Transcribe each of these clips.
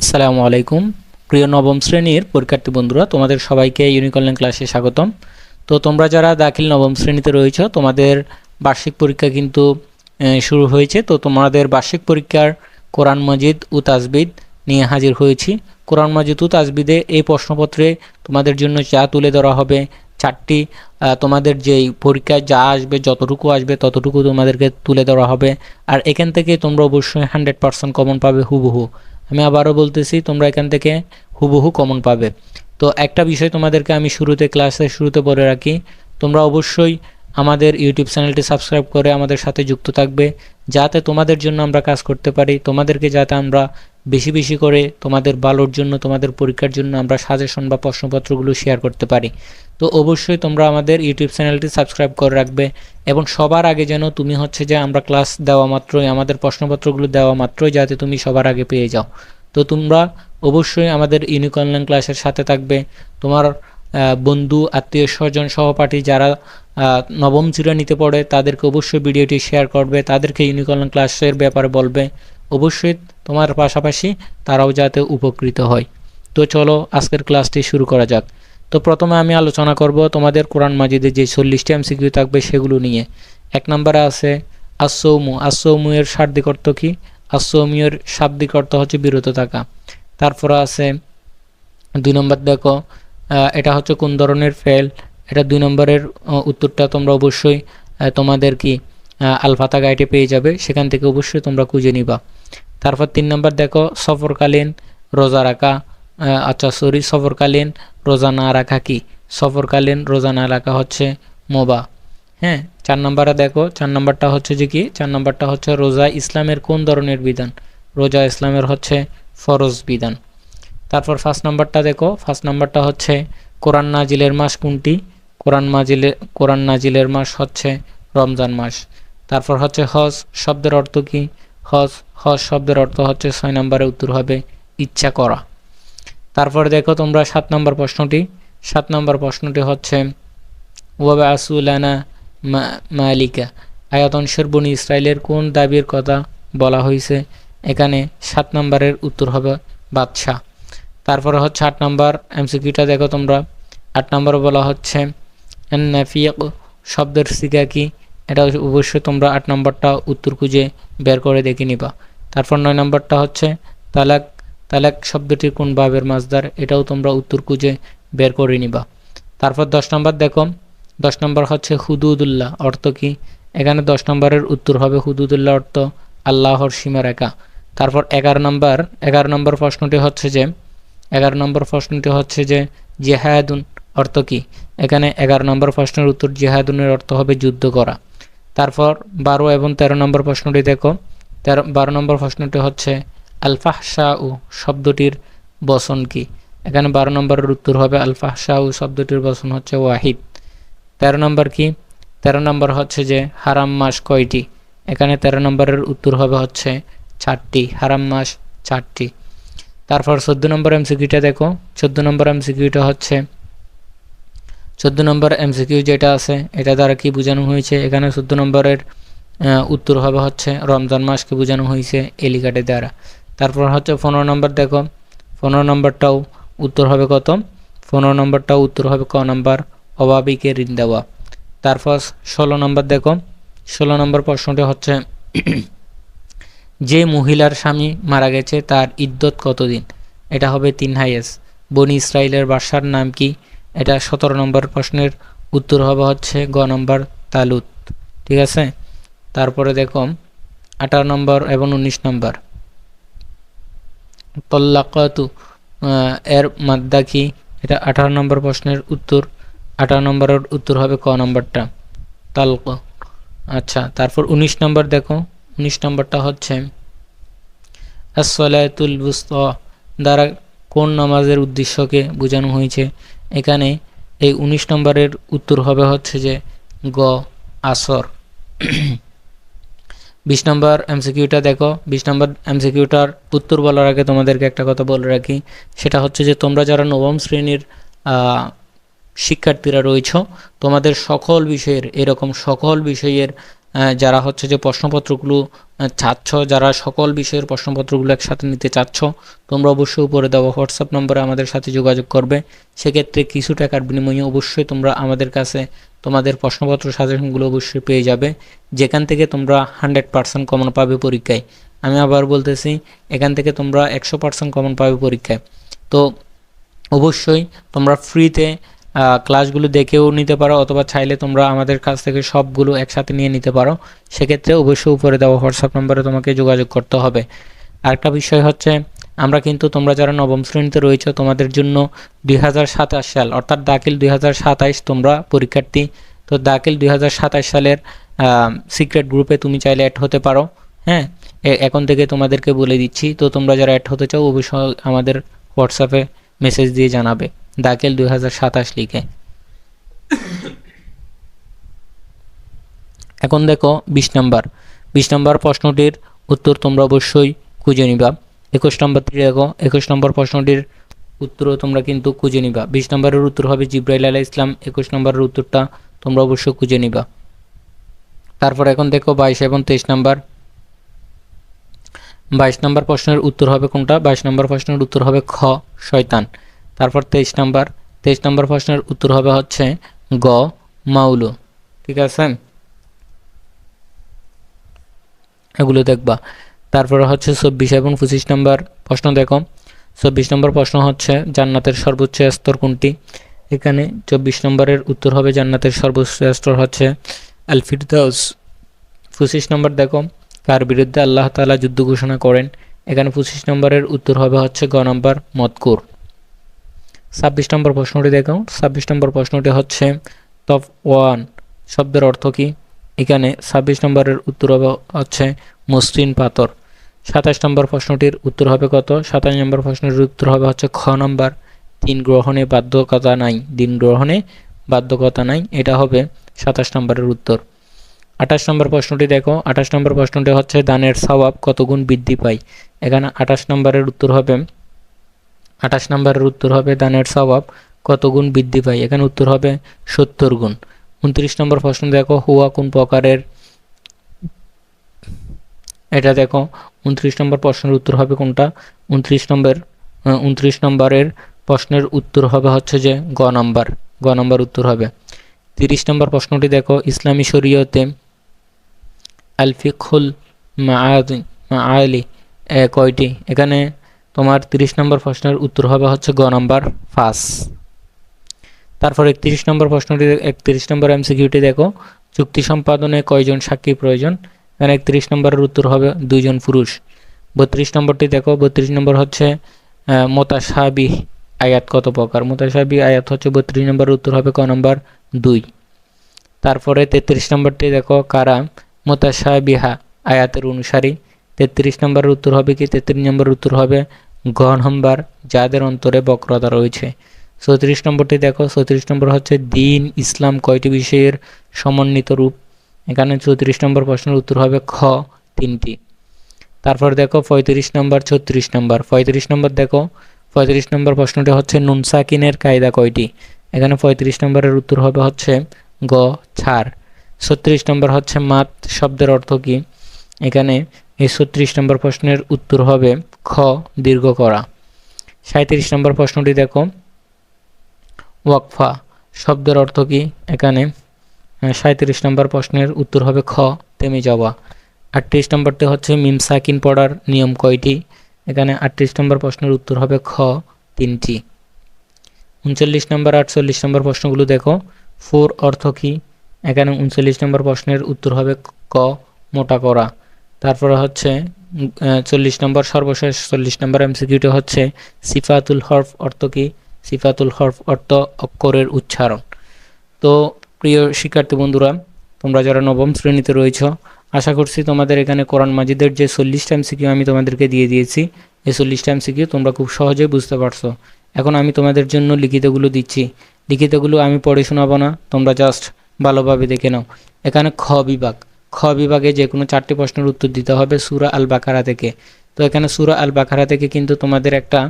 আসসালামু আলাইকুম। প্রিয় নবম শ্রেণির পরীক্ষার্থী বন্ধুরা, তোমাদের সবাইকে ইউনিকলন ক্লাসে স্বাগতম। তো তোমরা যারা দাখিল নবম শ্রেণীতে রয়েছ, তোমাদের বার্ষিক পরীক্ষা কিন্তু শুরু হয়েছে। তো তোমাদের বার্ষিক পরীক্ষার কোরআন মজিদ ও তাজবিদ নিয়ে হাজির হয়েছি। কোরআন মজিদ ও তাজবিদে এই প্রশ্নপত্রে তোমাদের জন্য যা তুলে ধরা হবে, চারটি তোমাদের যেই পরীক্ষায় যা আসবে, যতটুকু আসবে, ততটুকু তোমাদেরকে তুলে ধরা হবে। আর এখান থেকে তোমরা অবশ্যই হান্ড্রেড পার্সেন্ট কমন পাবে হুবহু। আমি আবারও বলতেছি, তোমরা এখান থেকে হুবহু কমন পাবে। তো একটা বিষয় তোমাদেরকে আমি শুরুতে, ক্লাসের শুরুতে বলে রাখি, তোমরা অবশ্যই আমাদের ইউটিউব চ্যানেলটি সাবস্ক্রাইব করে আমাদের সাথে যুক্ত থাকবে। যাতে তোমাদের জন্য আমরা কাজ করতে পারি, তোমাদেরকে যাতে আমরা বেশি বেশি করে তোমাদের ভালোর জন্য, তোমাদের পরীক্ষার জন্য আমরা সাজেশন বা প্রশ্নপত্রগুলো শেয়ার করতে পারি। তো অবশ্যই তোমরা আমাদের ইউটিউব চ্যানেলটি সাবস্ক্রাইব করে রাখবে এবং সবার আগে যেন তুমি হচ্ছে যে আমরা ক্লাস দেওয়া মাত্রই, আমাদের প্রশ্নপত্রগুলো দেওয়া মাত্রই যাতে তুমি সবার আগে পেয়ে যাও। তো তোমরা অবশ্যই আমাদের ইউনিক অনলাইন ক্লাসের সাথে থাকবে। তোমার বন্ধু, আত্মীয়, স্বজন, সহপাঠী যারা নবম শ্রেণীতে পড়ে, তাদেরকে অবশ্যই ভিডিওটি শেয়ার করবে, তাদেরকে ইউনিক অনলাইন ক্লাসের ব্যাপারে বলবে। অবশ্যই তোমার পাশাপাশি তারাও যাতে উপকৃত হয়। তো চলো, আজকের ক্লাসটি শুরু করা যাক। তো প্রথমে আমি আলোচনা করব তোমাদের কোরআন মাজিদে যে চল্লিশটি এম এমসিকিউ থাকবে সেগুলো নিয়ে। এক নম্বরে আছে আসৌমু আসৌমু এর শাব্দিক অর্থ কী? আসৌমু এর শাব্দিক অর্থ হচ্ছে বিরত থাকা। তারপরে আছে, দুই নম্বর দেখো এটা হচ্ছে কোন ধরনের ফেল এটা দুই নম্বরের উত্তরটা তোমরা অবশ্যই তোমাদের কি আলফাতা গাইডে পেয়ে যাবে, সেখান থেকে অবশ্যই তোমরা খুঁজে নিবা। তারপর তিন নম্বর দেখো, সফরকালীন রোজা রাখা আচ্ছা সরি সফরকালীন রোজা না রাখা কি? সফরকালীন রোজা না রাখা হচ্ছে মোবা। হ্যাঁ চার নম্বরে দেখো, চার নম্বরটা হচ্ছে যে কি? চার নম্বরটা হচ্ছে রোজা ইসলামের কোন ধরনের বিধান? রোজা ইসলামের হচ্ছে ফরজ বিধান। তারপর ফার্স্ট নাম্বারটা দেখো, ফার্স্ট নাম্বারটা হচ্ছে কোরআন নাজিলের মাস কোনটি? কোরআন মাজিলে, কোরআন নাজিলের মাস হচ্ছে রমজান মাস। তারপর হচ্ছে হজ, শব্দের অর্থ কি? হজ হজ শব্দের অর্থ হচ্ছে ছয় নম্বরে উত্তর হবে ইচ্ছা করা। তারপর দেখো তোমরা সাত নম্বর প্রশ্নটি। সাত নম্বর প্রশ্নটি হচ্ছে ওয়াবে আসুলানা মালিকা? আয়াতনশের বনি ইসরায়েলের কোন দাবির কথা বলা হয়েছে এখানে সাত নম্বরের উত্তর হবে বাদশাহ। তারপরে হচ্ছে আট নম্বর এমসিকিউটা দেখো তোমরা। আট নম্বর বলা হচ্ছে নাফিয়াক শব্দের সিগা কি? এটা অবশ্যই তোমরা আট নম্বরটা উত্তর খুঁজে বের করে দেখে নিবা। তারপর নয় নম্বরটা হচ্ছে তালাক। তালাক শব্দটির কোন বাবের মাছদার এটাও তোমরা উত্তর খুঁজে বের করে নিবা। তারপর দশ নম্বর দেখো। দশ নম্বর হচ্ছে হুদুদুল্লাহ, অর্থ কি? এখানে দশ নম্বরের উত্তর হবে হুদুদুল্লাহ অর্থ আল্লাহর সীমারেখা। তারপর এগারো নম্বর। এগারো নম্বর প্রশ্নটি হচ্ছে যে, এগারো নম্বর প্রশ্নটি হচ্ছে যে, জেহাদুন অর্থ কি? এখানে এগারো নম্বর প্রশ্নের উত্তর জেহাদুনের অর্থ হবে যুদ্ধ করা। তারপর বারো এবং তেরো নম্বর প্রশ্নটি দেখো। তেরো, বারো নম্বর প্রশ্নটি হচ্ছে আলফাহ শাহ শব্দটির বসন কি? এখানে বারো নম্বরের উত্তর হবে আলফাহ শাহ শব্দটির বসন হচ্ছে ওয়াহিদ। তেরো নম্বর কি? তেরো নম্বর হচ্ছে যে, হারাম মাস কয়টি? এখানে তেরো নম্বরের উত্তর হবে হচ্ছে চারটি, হারাম মাস চারটি। তারপর চোদ্দ নম্বর এমসিকিউটা দেখো। চোদ্দ নম্বর এমসিকিউটা হচ্ছে চোদ্দ নম্বর এমসিকিউ যেটা আছে, এটা দ্বারা কি বোঝানো হয়েছে? এখানে চোদ্দ নম্বরের উত্তর হবে হচ্ছে রমজান মাসকে বোঝানো হয়েছে এলিকাটের দ্বারা। তারপর হচ্ছে পনেরো নম্বর দেখো, পনেরো নম্বরটাও উত্তর হবে কত? পনেরো নম্বরটাও উত্তর হবে ক নম্বর? অভাবিকে ঋণ দেওয়া। তারপর ষোলো নম্বর দেখো, ষোলো নম্বর প্রশ্নটি হচ্ছে, যে মহিলার স্বামী মারা গেছে তার ইদ্যত কতদিন? এটা হবে তিন হাইয়েস। বনি ইসরায়েলের বাসার নাম কি? এটা সতেরো নম্বর প্রশ্নের উত্তর হবে হচ্ছে গ নম্বর তালুত, ঠিক আছে? তারপরে দেখো, আঠারো নম্বর এবং উনিশ নম্বর। তল্লাকাতু এর মাদ্দা কি? এটা আঠারো নম্বর প্রশ্নের উত্তর। আঠারো নম্বরের উত্তর হবে ক নম্বরটা। তালক আচ্ছা তারপর উনিশ নম্বর দেখো। উনিশ নম্বরটা হচ্ছে আসলাতুল বুস্ত, দ্বারা কোন নামাজের উদ্দেশ্যকে বোঝানো হয়েছে? এখানে এই উনিশ নম্বরের উত্তর হবে হচ্ছে যে গ, আসর। বিশ নম্বর এমসিকিউটা দেখো। বিশ নম্বর এমসিকিউটার উত্তর বলার আগে তোমাদেরকে একটা কথা বলে রাখি। সেটা হচ্ছে যে তোমরা যারা নবম শ্রেণির শিক্ষার্থীরা রয়েছ, তোমাদের সকল বিষয়ের, এরকম সকল বিষয়ের যারা হচ্ছে যে প্রশ্নপত্রগুলো চাচ্ছ, যারা সকল বিষয়ের প্রশ্নপত্রগুলো একসাথে নিতে চাচ্ছ, তোমরা অবশ্যই উপরে দেওয়া হোয়াটসঅ্যাপ নম্বরে আমাদের সাথে যোগাযোগ করবে। সেক্ষেত্রে কিছু টাকার বিনিময়ে অবশ্যই তোমরা আমাদের কাছে তোমাদের প্রশ্নপত্র সাজেশনগুলো অবশ্যই পেয়ে যাবে, যেখান থেকে তোমরা হান্ড্রেড পার্সেন্ট কমন পাবে পরীক্ষায়। আমি আবার বলতেছি, এখান থেকে তোমরা একশো পার্সেন্ট কমন পাবে পরীক্ষায়। তো অবশ্যই তোমরা ফ্রিতে ক্লাসগুলো দেখেও নিতে পারো অথবা চাইলে তোমরা আমাদের কাছ থেকে সবগুলো একসাথে নিয়ে নিতে পারো। সেক্ষেত্রে অবশ্যই উপরে দেওয়া হোয়াটসঅ্যাপ নম্বরে তোমাকে যোগাযোগ করতে হবে। আরেকটা বিষয় হচ্ছে, আমরা কিন্তু তোমরা যারা নবম শ্রেণীতে রয়েছে, তোমাদের জন্য দুই হাজার সাতাশ সাল, অর্থাৎ দাখিল দুই হাজার সাতাশ তোমরা পরীক্ষার্থী। তো দাখিল দুই হাজার সাতাশ সালের সিক্রেট গ্রুপে তুমি চাইলে অ্যাড হতে পারো হ্যাঁ? এখন থেকে তোমাদেরকে বলে দিচ্ছি, তো তোমরা যারা অ্যাড হতে চাও, অবশ্যই আমাদের হোয়াটসঅ্যাপে মেসেজ দিয়ে জানাবে। দাখিল দুই হাজার সাতাশ লিখে। এখন দেখো বিশ নম্বর। বিশ নম্বর প্রশ্নটির উত্তর তোমরা অবশ্যই খুঁজে নিবা। একুশ নম্বরটি দেখো, একুশ নম্বর প্রশ্নটির উত্তরও তোমরা কিন্তু খুঁজে নিবা। বিশ নম্বরের উত্তর হবে জিব্রাইল আলাহ ইসলাম একুশ নম্বরের উত্তরটা তোমরা অবশ্যই খুঁজে নিবা। তারপর এখন দেখো বাইশ এবং তেইশ নাম্বার। বাইশ নম্বর প্রশ্নের উত্তর হবে কোনটা? বাইশ নম্বর প্রশ্নের উত্তর হবে খ, শয়তান। তারপর তেইশ নাম্বার। তেইশ নম্বর প্রশ্নের উত্তর হবে হচ্ছে গ মাউলু ঠিক আছে? এগুলো দেখবা। তারপরে হচ্ছে চব্বিশ এবং পঁচিশ নম্বর প্রশ্ন দেখো। চব্বিশ নম্বর প্রশ্ন হচ্ছে জান্নাতের সর্বোচ্চ স্তর কোনটি? এখানে চব্বিশ নম্বরের উত্তর হবে জান্নাতের সর্বোচ্চ স্তর হচ্ছে আল ফিরদাউস পঁচিশ নম্বর দেখো, কার বিরুদ্ধে আল্লাহ তাআলা যুদ্ধ ঘোষণা করেন? এখানে পঁচিশ নম্বরের উত্তর হবে হচ্ছে গ নম্বর মতকুর ছাব্বিশ নম্বর প্রশ্নটি দেখো ছাব্বিশ নম্বর প্রশ্নটি হচ্ছে টপ ওয়ান শব্দের অর্থ কী? এখানে ছাব্বিশ নম্বরের উত্তর হবে হচ্ছে মসৃণ পাথর। সাতাশ নম্বর প্রশ্নটির উত্তর হবে কত? সাতাশ নম্বর প্রশ্নটির উত্তর হবে হচ্ছে খ নম্বর। দিন গ্রহণে বাধ্যকতা নাই। দিন গ্রহণে বাধ্যকতা নাই। এটা হবে সাতাশ নম্বরের উত্তর। আঠাশ নম্বর প্রশ্নটি দেখো। আঠাশ নম্বর প্রশ্নটি হচ্ছে দানের স্বভাব কত গুণ বৃদ্ধি পায়? এখানে আঠাশ নম্বরের উত্তর হবে আঠাশ নম্বরের উত্তর হবে দানের স্বভাব, কত গুণ বৃদ্ধি পায়? এখানে উত্তর হবে সত্তর গুণ। উনত্রিশ নম্বর প্রশ্ন, দেখো, হুয়া কোন প্রকারের? এটা দেখো, উনত্রিশ নম্বর প্রশ্নের উত্তর হবে কোনটা? উনত্রিশ নম্বর উনত্রিশ নম্বরের প্রশ্নের উত্তর হবে হচ্ছে যে গ নম্বর। গ নম্বর উত্তর হবে। তিরিশ নম্বর প্রশ্নটি দেখো, ইসলামী শরীয়তে আলফিকুল মাআলি, এ কয়টি? এখানে তোমার তিরিশ নম্বর প্রশ্নের উত্তর হবে হচ্ছে গ নম্বর ফাঁস তারপর একত্রিশ নম্বর প্রশ্নটি একত্রিশ নম্বর এমসিকিউটি দেখো। চুক্তি সম্পাদনে কয়জন সাক্ষী প্রয়োজন? এখানে একত্রিশ নম্বরের উত্তর হবে দুইজন পুরুষ। বত্রিশ নম্বরটি দেখো, বত্রিশ নম্বর হচ্ছে মোতাসাবি আয়াত কত প্রকার? মোতাসাবি আয়াত হচ্ছে বত্রিশ নম্বরের উত্তর হবে ক নম্বর দুই। তারপরে তেত্রিশ নম্বরটি দেখো, কারা? মোতাসাবিহা আয়াতের অনুসারী। তেত্রিশ নম্বরের উত্তর হবে কি? তেত্রিশ নম্বরের উত্তর হবে ঘ নম্বর যাদের অন্তরে বক্রতা রয়েছে। চৌত্রিশ নম্বরটি দেখো চৌত্রিশ নম্বর হচ্ছে দিন ইসলাম কয়টি বিষয়ের সমন্বিত রূপ? এখানে চৌত্রিশ নম্বর প্রশ্নের উত্তর হবে খ, তিনটি। তারপর দেখো, পঁয়ত্রিশ নম্বর, ছত্রিশ নম্বর। পঁয়ত্রিশ নম্বর দেখো, পঁয়ত্রিশ নম্বর প্রশ্নটি হচ্ছে নুনসাকিনের কায়দা কয়টি? এখানে পঁয়ত্রিশ নম্বরের উত্তর হবে হচ্ছে গ, ছাড়। ছত্রিশ নম্বর হচ্ছে মাত শব্দের অর্থ কী? এখানে এই ছত্রিশ নম্বর প্রশ্নের উত্তর হবে খ, দীর্ঘ করা। সাঁত্রিশ নম্বর প্রশ্নটি দেখো। ওয়াকফা শব্দের অর্থ কী? এখানে সাঁত্রিশ নম্বর প্রশ্নের উত্তর হবে খ থেমে যাওয়া আটত্রিশ নম্বরটি হচ্ছে মিম সাকিন পড়ার নিয়ম কয়টি? এখানে আটত্রিশ নম্বর প্রশ্নের উত্তর হবে খ, তিনটি। উনচল্লিশ নম্বর, আটচল্লিশ নম্বর প্রশ্নগুলো দেখো। ফোর অর্থ কী? এখানে উনচল্লিশ নম্বর প্রশ্নের উত্তর হবে ক, মোটা করা। তারপরে হচ্ছে চল্লিশ নম্বর সর্বশেষ, চল্লিশ নম্বর এমসিকিউটি হচ্ছে সিফাতুল হরফ অর্থ কী? সিফাতুল হরফ অর্থ অক্ষরের উচ্চারণ। তো, প্রিয় শিক্ষার্থী বন্ধুরা, তোমরা যারা নবম শ্রেণীতে রয়েছ, আশা করছি তোমাদের এখানে কোরআন মাজিদের যে চল্লিশটা এমসিকিউ আমি তোমাদেরকে দিয়ে দিয়েছি, এই চল্লিশটা এমসিকিউ তোমরা খুব সহজেই বুঝতে পারছ। এখন আমি তোমাদের জন্য লিখিতগুলো দিচ্ছি। লিখিতগুলো আমি পড়ে শোনাবো না, তোমরা জাস্ট ভালোভাবে দেখে নাও। এখানে খ বিভাগ। খ বিভাগে যে কোনো চারটি প্রশ্নের উত্তর দিতে হবে সুরা আল বাকারা থেকে। তো এখানে সুরা আল বাকারা থেকে কিন্তু তোমাদের একটা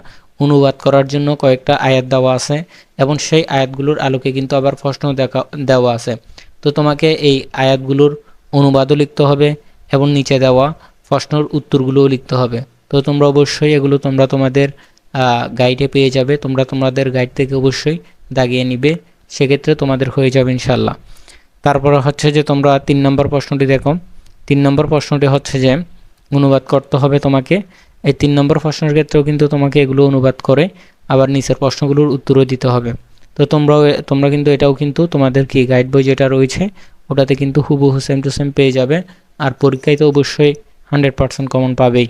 অনুবাদ করার জন্য কয়েকটা আয়াত দেওয়া আছে এবং সেই আয়াতগুলোর আলোকে কিন্তু আবার প্রশ্ন দেখা, দেওয়া আছে। তো তোমাকে এই আয়াতগুলোর অনুবাদও লিখতে হবে এবং নিচে দেওয়া প্রশ্নের উত্তরগুলোও লিখতে হবে। তো তোমরা অবশ্যই এগুলো তোমরা তোমাদের গাইডে পেয়ে যাবে। তোমরা তোমাদের গাইড থেকে অবশ্যই দাগিয়ে নিবে। সেক্ষেত্রে তোমাদের হয়ে যাবে ইনশাল্লাহ তারপরে হচ্ছে যে তোমরা তিন নম্বর প্রশ্নটি দেখো। তিন নম্বর প্রশ্নটি হচ্ছে যে, অনুবাদ করতে হবে তোমাকে। এই তিন নম্বর প্রশ্নের ক্ষেত্রেও কিন্তু তোমাকে এগুলো অনুবাদ করে আবার নিচের প্রশ্নগুলোর উত্তরও দিতে হবে। তো তোমরাও তোমরা কিন্তু এটাও কিন্তু তোমাদের কি গাইড বই যেটা রয়েছে, ওটাতে কিন্তু হুবহু সেম টু সেম পেয়ে যাবে। আর পরীক্ষায় তো অবশ্যই হান্ড্রেড পার্সেন্ট কমন পাবেই।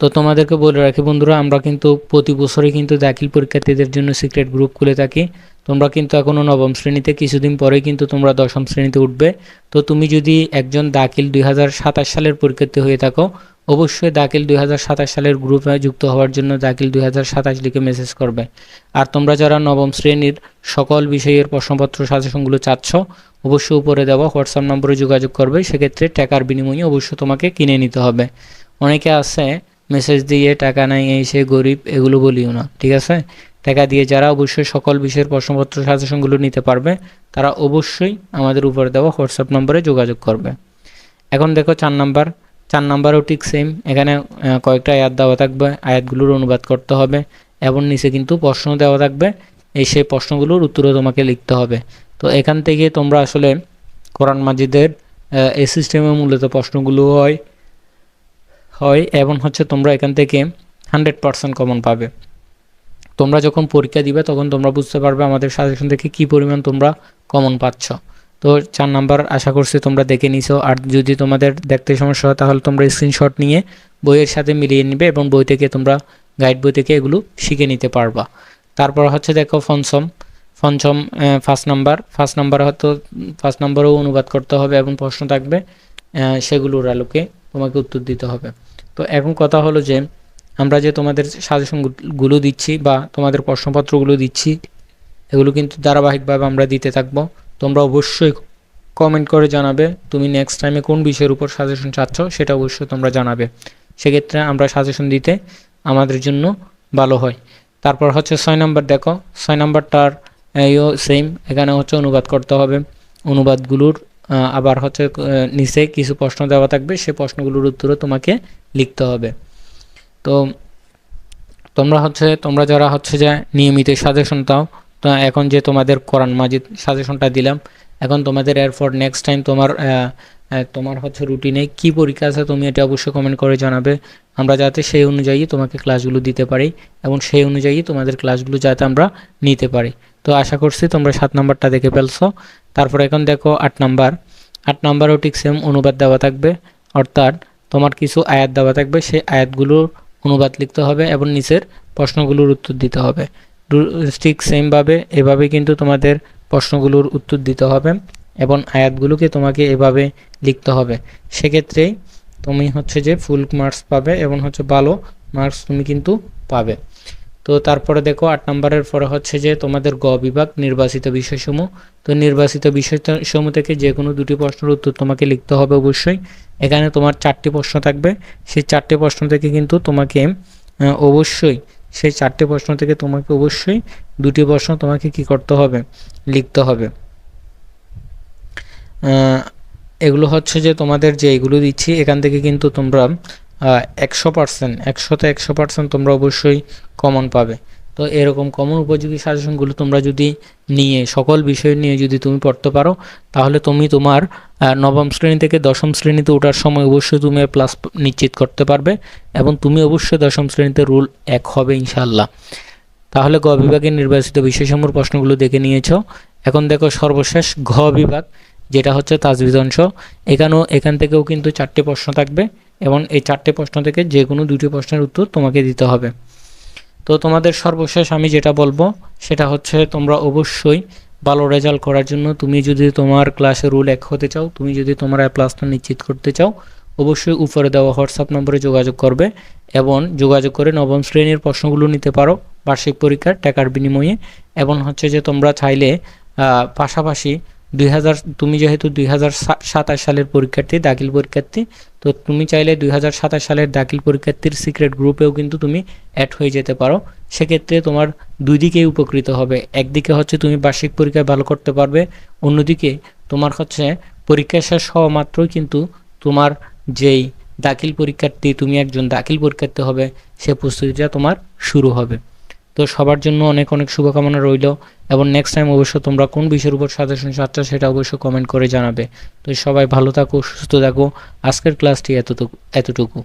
তো তোমাদেরকে বলে রাখি বন্ধুরা, আমরা কিন্তু প্রতি বছরই কিন্তু দাখিল পরীক্ষার্থীদের জন্য সিক্রেট গ্রুপ খুলে থাকি। তোমরা কিন্তু এখনও নবম শ্রেণীতে, কিছুদিন পরে কিন্তু তোমরা দশম শ্রেণীতে উঠবে। তো তুমি যদি একজন দাখিল দুই হাজার সাতাশ সালের পরীক্ষার্থী হয়ে থাকো, অবশ্যই দাখিল দুই হাজার সাতাশ সালের গ্রুপে যুক্ত হওয়ার জন্য দাখিল দু হাজার সাতাশ লিখে মেসেজ করবে। আর তোমরা যারা নবম শ্রেণির সকল বিষয়ের প্রশ্নপত্র সাজেশনগুলো চাচ্ছ, অবশ্যই উপরে দেওয়া হোয়াটসঅ্যাপ নম্বরে যোগাযোগ করবে। সেক্ষেত্রে টাকার বিনিময়ে অবশ্যই তোমাকে কিনে নিতে হবে। অনেকে আছে মেসেজ দিয়ে টাকা নাই, এই সে গরিব, এগুলো বলিও না, ঠিক আছে? টাকা দিয়ে যারা অবশ্যই সকল বিষয়ের প্রশ্নপত্র সাজেশনগুলো নিতে পারবে, তারা অবশ্যই আমাদের উপরে দেওয়া হোয়াটসঅ্যাপ নম্বরে যোগাযোগ করবে। এখন দেখো চার নাম্বার, চার নাম্বারও ঠিক সেম এখানে কয়েকটা আয়াত দেওয়া থাকবে, আয়াতগুলোর অনুবাদ করতে হবে, এবং নিচে কিন্তু প্রশ্ন দেওয়া থাকবে, এই সেই প্রশ্নগুলোর উত্তরও তোমাকে লিখতে হবে। তো এখান থেকে তোমরা আসলে কোরআন মাজিদের এই সিস্টেমে মূলত প্রশ্নগুলো হয় হয় এবং হচ্ছে তোমরা এখান থেকে হান্ড্রেড পারসেন্ট কমন পাবে। তোমরা যখন পরীক্ষা দিবে, তখন তোমরা বুঝতে পারবে আমাদের সাজেশন থেকে কি পরিমাণ তোমরা কমন পাচ্ছ। তো চার নাম্বার আশা করছি তোমরা দেখে নিছো। আর যদি তোমাদের দেখতে সমস্যা হয়, তাহলে তোমরা স্ক্রিনশট নিয়ে বইয়ের সাথে মিলিয়ে নিবে এবং বই থেকে তোমরা গাইড বই থেকে এগুলো শিখে নিতে পারবা। তারপর হচ্ছে দেখো ফনসম পঞ্চম ফার্স্ট নাম্বার ফার্স্ট নাম্বার হয়তো ফার্স্ট নাম্বারও অনুবাদ করতে হবে এবং প্রশ্ন থাকবে সেগুলোর আলোকে। তোমাকে উত্তর দিতে হবে। তো এখন কথা হলো যে, আমরা যে তোমাদের সাজেশনগুলো দিচ্ছি বা তোমাদের প্রশ্নপত্রগুলো দিচ্ছি, এগুলো কিন্তু ধারাবাহিকভাবে আমরা দিতে থাকব। তোমরা অবশ্যই কমেন্ট করে জানাবে, তুমি নেক্সট টাইমে কোন বিষয়ের উপর সাজেশন চাচ্ছ সেটা অবশ্যই তোমরা জানাবে। সেক্ষেত্রে আমরা সাজেশন দিতে আমাদের জন্য ভালো হয়। তারপর হচ্ছে ছয় নাম্বার, দেখো, ছয় নাম্বারটার এইও সেম এখানে হচ্ছে অনুবাদ করতে হবে। অনুবাদগুলোর আবার হচ্ছে নিচে কিছু প্রশ্ন দেওয়া থাকবে, সে প্রশ্নগুলোর উত্তরও তোমাকে লিখতে হবে। তো তোমরা হচ্ছে, তোমরা যারা হচ্ছে যে নিয়মিত সাজেশন দাও, তো এখন যে তোমাদের কোরআন মাজিদ সাজেশনটা দিলাম, এখন তোমাদের এরপর নেক্সট টাইম তোমার তোমার হচ্ছে রুটিনে কি পরীক্ষা আছে তুমি এটা অবশ্যই কমেন্ট করে জানাবে। আমরা যাতে সেই অনুযায়ী তোমাকে ক্লাসগুলো দিতে পারি এবং সেই অনুযায়ী তোমাদের ক্লাসগুলো যাতে আমরা নিতে পারি। তো আশা করছি তোমরা সাত নাম্বারটা দেখে ফেলছো। তারপর এখন দেখো আট নাম্বার। আট নাম্বারও ঠিক সেম অনুবাদ দেওয়া থাকবে। অর্থাৎ তোমার কিছু আয়াত দেওয়া থাকবে, সেই আয়াতগুলোর অনুবাদ লিখতে হবে এবং নিচের প্রশ্নগুলোর উত্তর দিতে হবে। ঠিক সেমভাবে এভাবে কিন্তু তোমাদের প্রশ্নগুলোর উত্তর দিতে হবে এবং আয়াতগুলোকে তোমাকে এভাবে লিখতে হবে। সেক্ষেত্রেই তুমি হচ্ছে যে ফুল মার্কস পাবে এবং হচ্ছে ভালো মার্কস তুমি কিন্তু পাবে। তো তারপরে দেখো আট নম্বরের পরে হচ্ছে যে তোমাদের গ বিভাগ নির্বাচিত বিষয়সমূহ। তো নির্বাচিত বিষয়সমূহ থেকে যে কোনো দুটি প্রশ্নের উত্তর তোমাকে লিখতে হবে অবশ্যই। এখানে তোমার চারটি প্রশ্ন থাকবে। সেই চারটি প্রশ্ন থেকে কিন্তু তোমাকে অবশ্যই সেই চারটি প্রশ্ন থেকে তোমাকে অবশ্যই দুটি প্রশ্ন তোমাকে কি করতে হবে? লিখতে হবে। এগুলো হচ্ছে যে তোমাদের যে এগুলো দিচ্ছি, এখান থেকে কিন্তু তোমরা একশো পার্সেন্ট একশোতে একশো পার্সেন্ট তোমরা অবশ্যই কমন পাবে। তো এরকম কমন উপযোগী সাজেশনগুলো তোমরা যদি নিয়ে, সকল বিষয় নিয়ে যদি তুমি পড়তে পারো, তাহলে তুমি তোমার নবম শ্রেণি থেকে দশম শ্রেণীতে ওঠার সময় অবশ্যই তুমি প্লাস নিশ্চিত করতে পারবে এবং তুমি অবশ্যই দশম শ্রেণীতে রুল এক হবে ইনশাল্লাহ তাহলে গ বিভাগের নির্বাচিত বিষয়সমূহ প্রশ্নগুলো দেখে নিয়েছ। এখন দেখো সর্বশেষ ঘ বিভাগ, যেটা হচ্ছে তাজবিদ অংশ। এখানেও, এখান থেকেও কিন্তু চারটে প্রশ্ন থাকবে। এবং এই চারটে প্রশ্ন থেকে যে কোনো দুটি প্রশ্নের উত্তর তোমাকে দিতে হবে। তো তোমাদের সর্বশেষ আমি যেটা বলব, সেটা হচ্ছে তোমরা অবশ্যই ভালো রেজাল্ট করার জন্য তুমি যদি তোমার ক্লাসে রুল এক হতে চাও, তুমি যদি তোমার প্লাসটা নিশ্চিত করতে চাও, অবশ্যই উপরে দেওয়া হোয়াটসঅ্যাপ নম্বরে যোগাযোগ করবে এবং যোগাযোগ করে নবম শ্রেণির প্রশ্নগুলো নিতে পারো বার্ষিক পরীক্ষার টাকার বিনিময়ে। এবং হচ্ছে যে তোমরা চাইলে পাশাপাশি দুই হাজার, তুমি যেহেতু দুই হাজার সাতাশ সালের পরীক্ষার্থী, দাখিল পরীক্ষার্থী, তো তুমি চাইলে দুই হাজার সাতাশ সালের দাখিল পরীক্ষার্থীর সিক্রেট গ্রুপেও কিন্তু তুমি অ্যাড হয়ে যেতে পারো। সেক্ষেত্রে তোমার দুই দিকেই উপকৃত হবে। একদিকে হচ্ছে তুমি বার্ষিক পরীক্ষায় ভালো করতে পারবে, অন্যদিকে তোমার হচ্ছে পরীক্ষা শেষ হওয়া মাত্রই কিন্তু তোমার যেই দাখিল পরীক্ষার্থী, তুমি একজন দাখিল পরীক্ষার্থী হবে, সে প্রস্তুতিটা তোমার শুরু হবে। তো সবার জন্য অনেক অনেক শুভকামনা রইল এবং নেক্সট টাইম অবশ্য তোমরা কোন বিষয়ের উপর সাজেশন চাচ্ছ সেটা অবশ্য কমেন্ট করে জানাবে। তো সবাই ভালো থাকো, সুস্থ থাকো। আজকের ক্লাসটি এতটুকু এতটুকু।